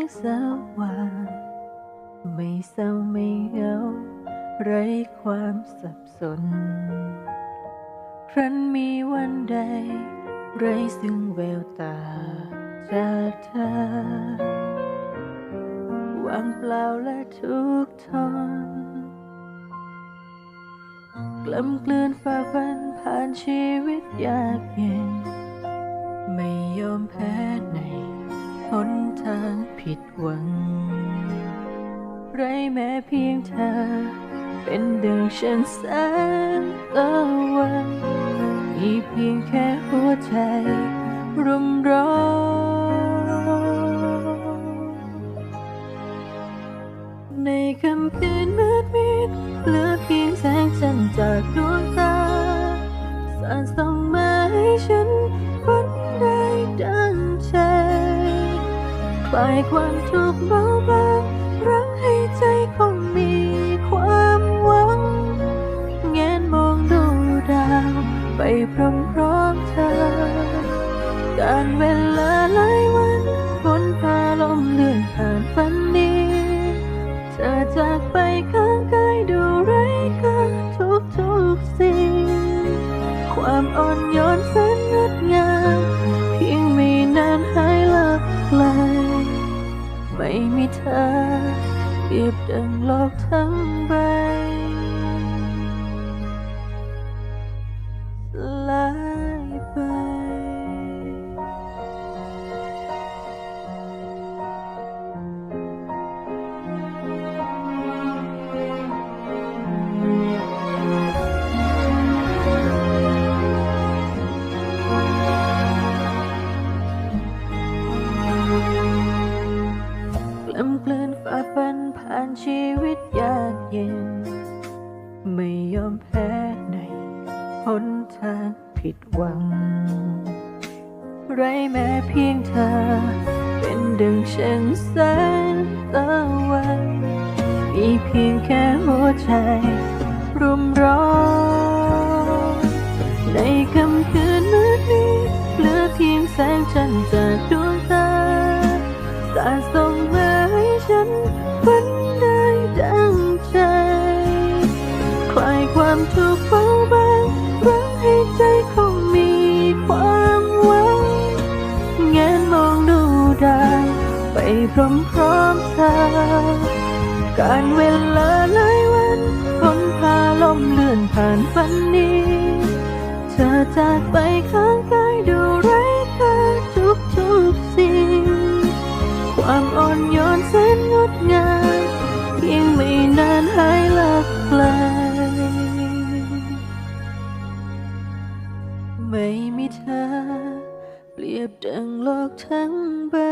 งสว่างไม่เศร้าไม่เหงาไร้ความสับสน ครั้นมีวันใด ไร้ซึ่งแววตาจากเธอวางเปล่าและทุกทนกลำกลืนฝ่าฟันผ่านชีวิตยากเย็น ไม่ยอมแพ้ในหนทาง ผิดหวัง ไรแม้เพียงเธอ เป็นดังฉันแสนตะวันมีเพียงแค่หัวใจรุมร้อนในคำคืนมืดมิดเหลือเพียงแสงจันทร์จากดวง คลายความทุกข์เบาบางรักให้ใจคงมีความหวังแงนมองดูดาว ไปพร้อมๆเธอ การเวลาหลายวันพ้นพาลมเลื่อนผ่านฝันนี้เธอจากไปข้างกายดูไร้ค่าทุกทุกๆสิ่งความอ่อนโยนแส ไม่มีเธอเปรียบดังโลกทั้งใบ ผ่านชีวิตยากเย็น ไม่ยอมแพ้ในหนทางผิดหวัง ไรแม้เพียงเธอ เป็นดังเช่นแสงตะวัน มีเพียงแค่หัวใจรุมร้อนในคำคืนมืดนี้เหลือเพียงแสงจันทร์จากดวงตาสาดส่งม ความทุกข์เบาบางรักให้ใจคงมีความหวังเงนมองดูดาวไปพร้อมๆเธอการเวลาหลายวันผมพาลมเลื่อนผ่านฝันนี้ เธอจากไปข้างกา 杯。